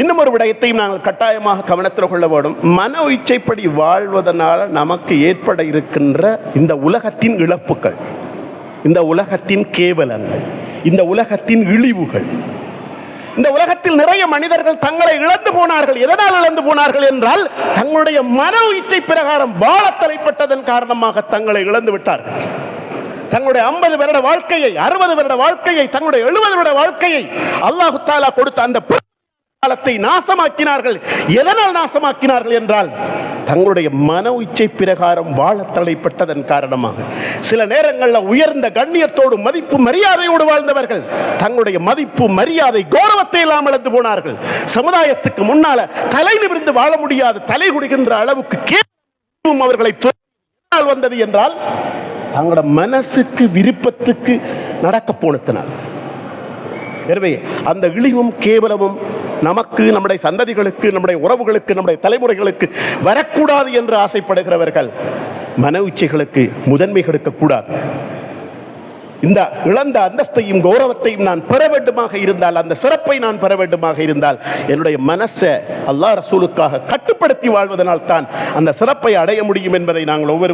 இன்னும் ஒரு விடயத்தையும் நாங்கள் கட்டாயமாக கவனத்தில் கொள்ள வேண்டும். மன இச்சைப்படி வாழ்வதனால் நமக்கு ஏற்பட இருக்கின்ற இந்த உலகத்தின் இழப்புகள் இந்த உலகத்தின் கேவலங்கள் இந்த உலகத்தின் இழிவுகள் இந்த உலகத்தில் நிறைய மனிதர்கள் தங்களை இழந்து போனார்கள். எதனால் இழந்து போனார்கள் என்றால் தங்களுடைய மன இச்சை பிரகாரம் வாழ தலைப்பட்டதன் காரணமாக தங்களை இழந்து விட்டார்கள். தங்களுடைய ஐம்பது வருட வாழ்க்கையை அறுபது வருட வாழ்க்கையை தங்களுடைய எழுபது வருட வாழ்க்கையை அல்லாஹு தாலா கொடுத்த அந்த காலத்தை நாசமாக்கினார்கள். எதனால் நாசமாக்கினார்கள் என்றால் தங்களுடைய மன உச்சை பிரகாரம் வாழ தலைப்பட்டதன் காரணமாக. சில நேரங்களில் உயர்ந்த கண்ணியத்தோடு மதிப்பு மரியாதையோடு வாழ்ந்தவர்கள் தங்களுடைய மதிப்பு மரியாதை கௌரவத்தை எல்லாம் இழந்து போனார்கள். சமுதாயத்துக்கு முன்னால தலை நிமிர்ந்து வாழ முடியாது தலை குடிக்கின்ற அளவுக்கு கேள்வியும் அவர்களை வந்தது என்றால் தங்களோட மனசுக்கு விருப்பத்துக்கு நடக்க போனத்தினால் எனவே அந்த இழிவும் கேவலமும் நமக்கு நம்முடைய சந்ததிகளுக்கு நம்முடைய உறவுகளுக்கு நம்முடைய தலைமுறைகளுக்கு வரக்கூடாது என்று ஆசைப்படுகிறவர்கள் மன உச்சைகளுக்கு முதன்மை கொடுக்கக்கூடாது. இந்த இழந்த அந்தஸ்தையும் கௌரவத்தையும் நான் பெற வேண்டுமாக இருந்தால் அந்த சிறப்பை நான் பெற வேண்டுமாக இருந்தால் என்னுடைய மனசை அல்லாஹ் ரசூலுக்காக கட்டுப்படுத்தி வாழ்வதனால் தான் அந்த சிறப்பை அடைய முடியும் என்பதை நாங்கள் ஒவ்வொரு